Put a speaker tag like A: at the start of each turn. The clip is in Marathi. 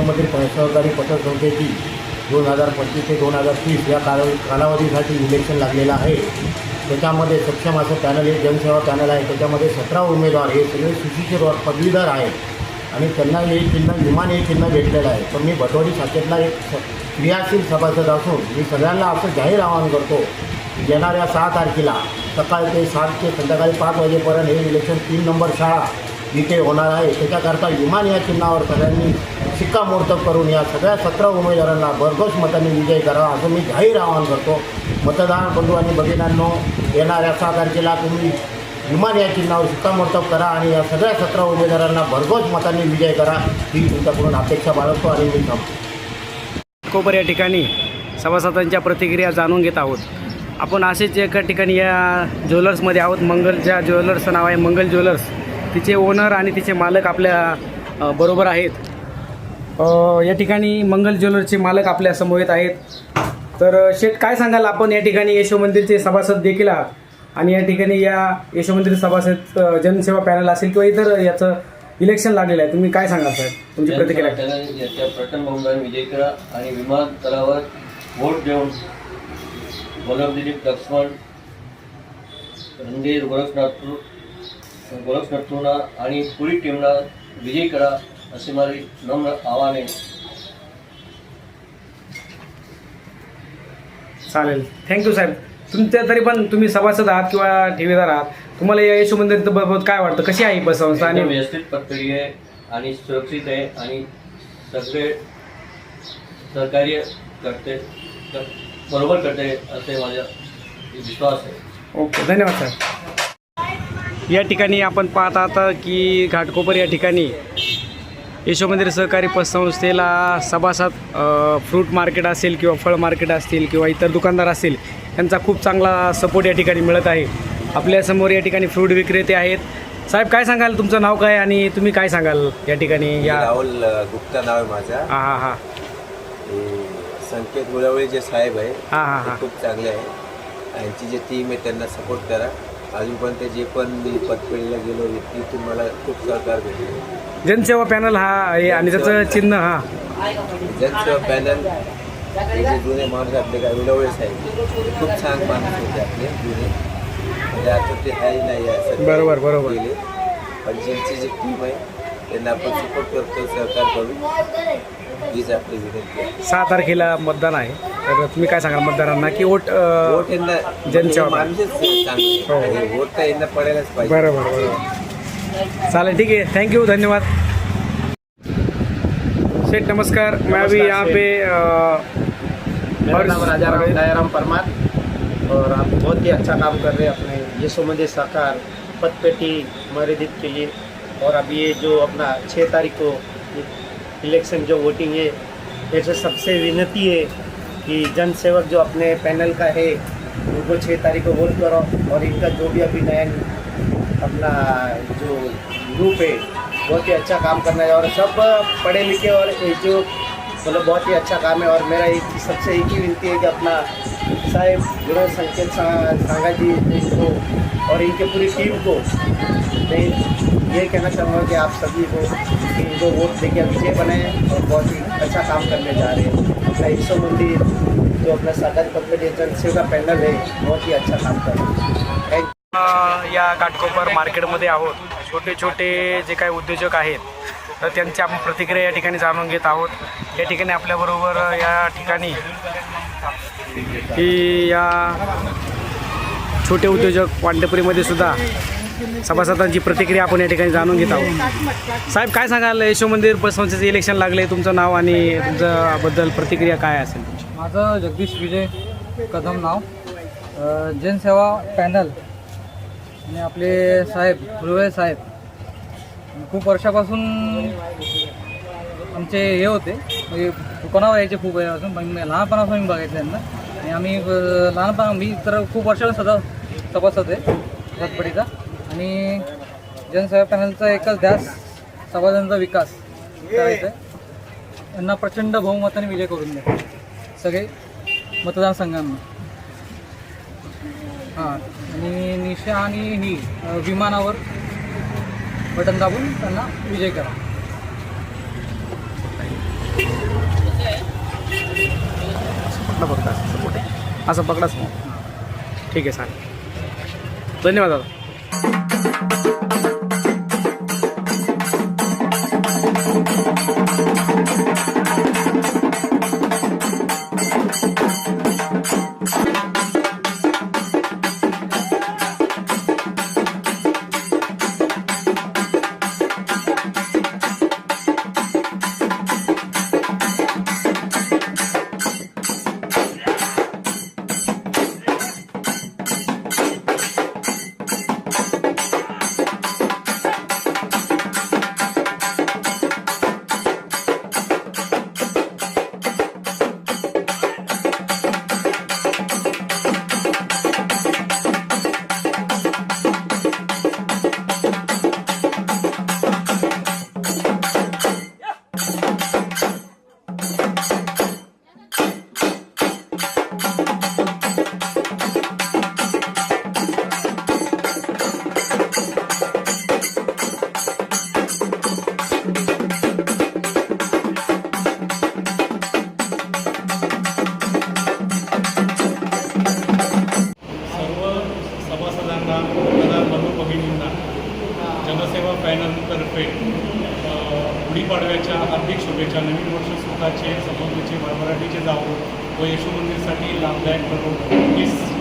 A: यशोमधील सहकारी पतसंस्थेची दोन हजार पंचवीस ते दोन हजार तीस या काल कालावधीसाठी इलेक्शन लागलेलं आहे. त्याच्यामध्ये सक्षम असं पॅनल हे जनसेवा पॅनल आहे. त्याच्यामध्ये सतरा उमेदवार हे सगळे सुशिक्षित पदवीधर आहेत. आणि त्यांना हे चिन्ह विमान हे चिन्ह भेटलेलं आहे. पण मी भटवाडी शाखेतला एक क्रियाशील सभासद असून मी सगळ्यांना असं जाहीर आवाहन करतो येणाऱ्या सहा तारखेला सकाळी ते सात ते संध्याकाळी पाच वाजेपर्यंत हे इलेक्शन तीन नंबर शाळा इथे होणार आहे. त्याच्याकरता विमान या चिन्हावर सगळ्यांनी शिक्कामोर्तब करून या सगळ्या सतरा उमेदवारांना भरघोस मतांनी विजय करावा असं मी जाहीर आवाहन करतो. मतदान बंधू आणि भगिनांनो येणाऱ्या सहा तारखेला तुम्ही विमान या चिन्हावर शिक्कामोर्तब करा आणि या सगळ्या सतरा उमेदवारांना भरघोस मतांनी विजय करा. ही तुमच्याकडून अपेक्षा बाळगतो आणि मी थांबतो.
B: कोपर या ठिकाणी सभासदांच्या प्रतिक्रिया जाणून घेत आहोत. आपण असेच एका ठिकाणी या ज्वेलर्समध्ये आहोत. मंगलच्या ज्वेलर्सचं नाव आहे मंगल ज्वेलर्स. तिचे ओनर आणि तिचे मालक आपल्या बरोबर आहेत. या ठिकाणी मंगल ज्वेलर्सचे मालक आपल्यासमोर आहेत. तर शेठ काय सांगाल आपण या ठिकाणी यशो मंदिरचे सभासद देखील आहात? आणि या ठिकाणी या यशो मंदिर सभासद जनसेवा पॅनल असेल किंवा इतर याचं इलेक्शन लागलेलं आहे तुम्ही काय सांगाल साहेब? तुमची प्रतिक्रिया.
C: प्रथम बहुमान विजय करा आणि विमानतळावर वोट देऊन वल्लभ दिलीप लक्ष्मण रणधीर गोरखनाथ गोरखनाथूना आणि पुरी टीमला विजयी करा असे माझे नम्र आव्हान आहे.
B: चालेल. थँक्यू साहेब. तुमच्या तरी पण तुम्ही सभासद आहात किंवा ठेवीदार आहात तुम्हाला या यशो मंदिराबाबत काय वाटतं? कशी आहे ही बस संस्था आणि
C: व्यवस्थित प्रक्रिया आहे आणि सुरक्षित आहे आणि सगळे सहकार्य करते कर- बरोबर करते असे माझा विश्वास आहे.
B: ओके धन्यवाद साहेब. या ठिकाणी आपण पाहत आहात की घाटकोपर या ठिकाणी यशो मंदिर सहकारी पतसंस्थेला सभासद फ्रूट मार्केट असेल किंवा फळ मार्केट असतील किंवा इतर दुकानदार असतील यांचा खूप चांगला सपोर्ट या ठिकाणी मिळत आहे. आपल्यासमोर या ठिकाणी फ्रूट विक्रेते आहेत. साहेब काय सांगाल? तुमचं नाव काय आणि तुम्ही काय सांगाल या ठिकाणी? या
D: राहुल गुप्ता नाव आहे माझा.
B: हां हां हां.
D: संकेत मुलावळे जे साहेब आहे.
B: हां हां हां.
D: खूप चांगले आहे. यांची जे टीम आहे त्यांना सपोर्ट करा. अजूनपर्यंत जे पण मी पतपेढीला गेलो तिथून मला खूप सहकार भेटले.
B: जनसेवा पॅनल हा आहे आणि त्याचं चिन्ह हा.
D: जनसेवा पॅनल हे जे जुने माणूस आपले काय मुलावळे साहेब ते खूप छान माणूस होते आपले जुने. म्हणजे आता ते आहे नाही आहे सध्या.
B: बरोबर, बरोबर.
D: गेले. पण ज्यांची जी टीम आहे त्यांना आपण सपोर्ट करतो सहकार करू हीच आपली विनंती आहे.
B: सहा तारखेला मतदान आहे. तर तुम्ही काय सांगाल मतदारांना की वोट अ,
D: वोट यांना
B: जनसेवा
D: माणूसच चांगले. वोट तर यांना पडायलाच पाहिजे.
B: बरोबर बरोबर चालेल ठीक है थैंक यू धन्यवाद. सेठ नमस्कार. मैं अभी यहाँ पे अ,
E: मेरा नाम राजा राम दयाराम परमार। और आप बहुत ही अच्छा काम कर रहे हैं अपने यशो मंदिर साकार पतपेटी मर्यादित के लिए। और अब ये जो अपना छः तारीख को इलेक्शन जो वोटिंग है ऐसे सबसे विनती है कि जन सेवक जो अपने पैनल का है, उनको छः तारीख को वोट करो और इनका जो भी अभी नया अपना जो ग्रुप है, बहुत ही अच्छा काम करना है और सब पढ़े लिखे और जो मतलब बहुत ही अच्छा काम है और मेरा एक सबसे एक ही विनती है कि अपना साहेब गुरु संकेत सांगा जी इनको और इनके पूरी टीम को मैं ये कहना चाहूँगा कि आप सभी को इनको वोट देके विजय बनाए और बहुत ही अच्छा काम करने जा रहे हैं। अपना ईश्वर मंदिर जो अपना सरकारी कंपनी एजेंसियों का पैनल है बहुत ही अच्छा काम कर
B: या घाटकोपर मार्केटमध्ये आहोत. छोटे छोटे जे काही उद्योजक आहेत तर त्यांची आपण प्रतिक्रिया या ठिकाणी जाणून घेत आहोत. या ठिकाणी आपल्याबरोबर या ठिकाणी की या छोटे उद्योजक पांढरपुरीमध्ये सुद्धा सभासदांची प्रतिक्रिया आपण या ठिकाणी जाणून घेत आहोत. साहेब काय सांगाल? यशो मंदिर संस्थेचं इलेक्शन लागले तुमचं नाव आणि तुमच्याबद्दल प्रतिक्रिया काय असेल
F: माझं जगदीश विजय कदम नाव. जनसेवा पॅनल. आणि आपले साहेब गुरुवे साहेब. खूप वर्षापासून आमचे हे होते. म्हणजे दुकानावर यायचे खूप वेळापासून पण मी लहानपणापासून मी बघायचं त्यांना आणि आम्ही लहानपणा मी तर खूप वर्षापासून सदा तपासत आहे रथपडीचा आणि जनसेवा पॅनलचा एकच ध्यास सभासदांचा विकास करायचा आहे. यांना प्रचंड बहुमताने विजय करून द्या सगळे मतदारसंघांना. हां आणि निशा आणि ही विमानावर बटन दाबून त्यांना विजय करा.
B: पकडा असं support आहे. असं पकडाच मग ठीक आहे चालेल. धन्यवाद दादा.
G: Thank you. मतदार बंधू भगिनींना जनसेवा पॅनलतर्फे गुढीपाडव्याच्या हार्दिक शुभेच्छा नवीन वर्ष सुखाचे समृद्धीचे भरभराटीचे जावो व यशोमंदिरसाठी लाभदायक ठरो हीच